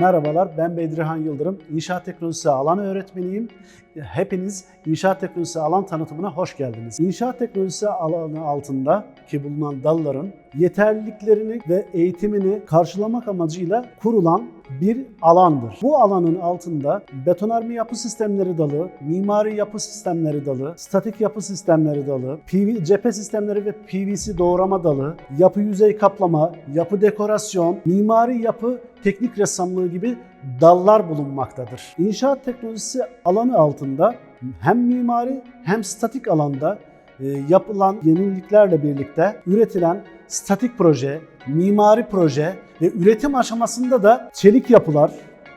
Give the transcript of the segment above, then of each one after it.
Merhabalar, ben Bedrihan Yıldırım. İnşaat teknolojisi alan öğretmeniyim. Hepiniz inşaat teknolojisi alan tanıtımına hoş geldiniz. İnşaat teknolojisi alanı altında ki bulunan dalların yeterliliklerini ve eğitimini karşılamak amacıyla kurulan bir alandır. Bu alanın altında betonarme yapı sistemleri dalı, mimari yapı sistemleri dalı, statik yapı sistemleri dalı, PV, cephe sistemleri ve PVC doğrama dalı, yapı yüzey kaplama, yapı dekorasyon, mimari yapı teknik ressamlığı gibi dallar bulunmaktadır. İnşaat teknolojisi alanı altında hem mimari hem statik alanda e, yapılan yeniliklerle birlikte üretilen statik proje, mimari proje ve üretim aşamasında da çelik yapılar,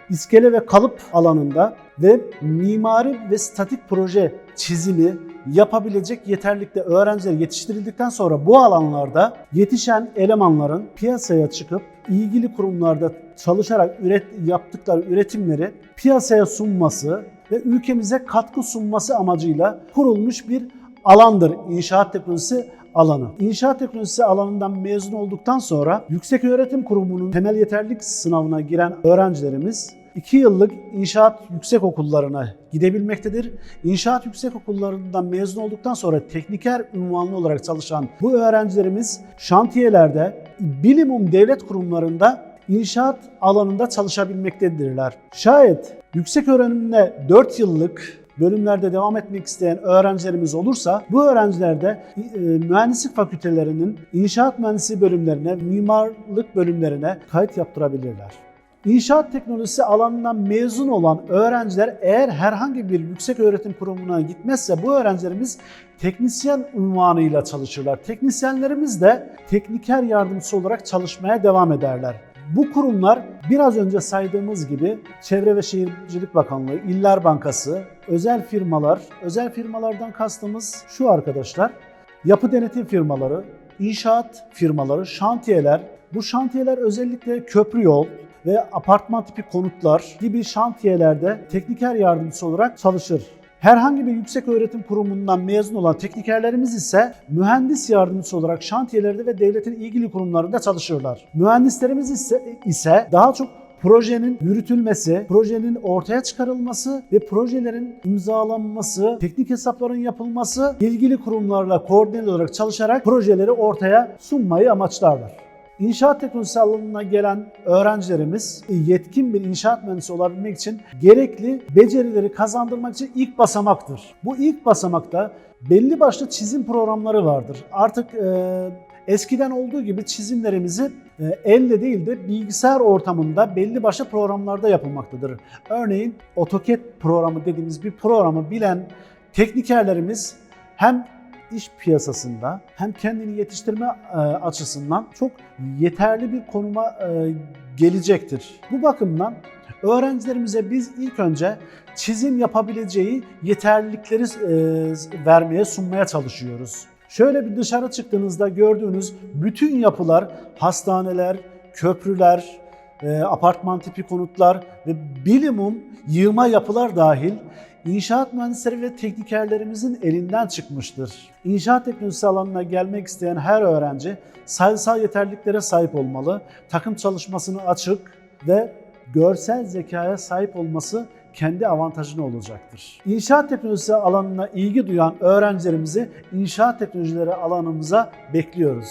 iskele ve kalıp alanında ve mimari ve statik proje çizimi yapabilecek yeterlikte öğrenciler yetiştirildikten sonra bu alanlarda yetişen elemanların piyasaya çıkıp ilgili kurumlarda çalışarak üret, yaptıkları üretimleri piyasaya sunması ve ülkemize katkı sunması amacıyla kurulmuş bir alandır inşaat teknolojisi alanı. İnşaat teknolojisi alanından mezun olduktan sonra Yükseköğretim Kurumu'nun temel yeterlilik sınavına giren öğrencilerimiz 2 yıllık inşaat yüksek okullarına gidebilmektedir. İnşaat yüksek okullarından mezun olduktan sonra tekniker ünvanlı olarak çalışan bu öğrencilerimiz şantiyelerde, bilimum devlet kurumlarında inşaat alanında çalışabilmektedirler. Şayet yüksek öğrenimine 4 yıllık bölümlerde devam etmek isteyen öğrencilerimiz olursa bu öğrenciler de e, mühendislik fakültelerinin inşaat mühendisliği bölümlerine, mimarlık bölümlerine kayıt yaptırabilirler. İnşaat teknolojisi alanından mezun olan öğrenciler eğer herhangi bir yüksek öğretim kurumuna gitmezse bu öğrencilerimiz teknisyen unvanıyla çalışırlar. Teknisyenlerimiz de tekniker yardımcısı olarak çalışmaya devam ederler. Bu kurumlar biraz önce saydığımız gibi Çevre ve Şehircilik Bakanlığı, İller Bankası, özel firmalar, özel firmalardan kastımız şu arkadaşlar, yapı denetim firmaları, inşaat firmaları, şantiyeler, bu şantiyeler özellikle köprü yol, ve apartman tipi konutlar gibi şantiyelerde tekniker yardımcısı olarak çalışır. Herhangi bir yüksek öğretim kurumundan mezun olan teknikerlerimiz ise mühendis yardımcısı olarak şantiyelerde ve devletin ilgili kurumlarında çalışırlar. Mühendislerimiz ise, ise daha çok projenin yürütülmesi, projenin ortaya çıkarılması ve projelerin imzalanması, teknik hesapların yapılması, ilgili kurumlarla koordine olarak çalışarak projeleri ortaya sunmayı amaçlarlar. İnşaat teknolojisi alanına gelen öğrencilerimiz yetkin bir inşaat mühendisi olabilmek için gerekli becerileri kazandırmak için ilk basamaktır. Bu ilk basamakta belli başlı çizim programları vardır. Artık e, eskiden olduğu gibi çizimlerimizi e, elle değil de bilgisayar ortamında belli başlı programlarda yapılmaktadır. Örneğin AutoCAD programı dediğimiz bir programı bilen teknikerlerimiz hem iş piyasasında hem kendini yetiştirme e, açısından çok yeterli bir konuma e, gelecektir. Bu bakımdan öğrencilerimize biz ilk önce çizim yapabileceği yeterlilikleri e, vermeye, sunmaya çalışıyoruz. Şöyle bir dışarı çıktığınızda gördüğünüz bütün yapılar, hastaneler, köprüler, apartman tipi konutlar ve bilimum yığma yapılar dahil İnşaat mühendisleri ve teknikerlerimizin elinden çıkmıştır. İnşaat teknolojisi alanına gelmek isteyen her öğrenci sayısal yeterliliklere sahip olmalı, takım çalışmasını açık ve görsel zekaya sahip olması kendi avantajını olacaktır. İnşaat teknolojisi alanına ilgi duyan öğrencilerimizi inşaat teknolojileri alanımıza bekliyoruz.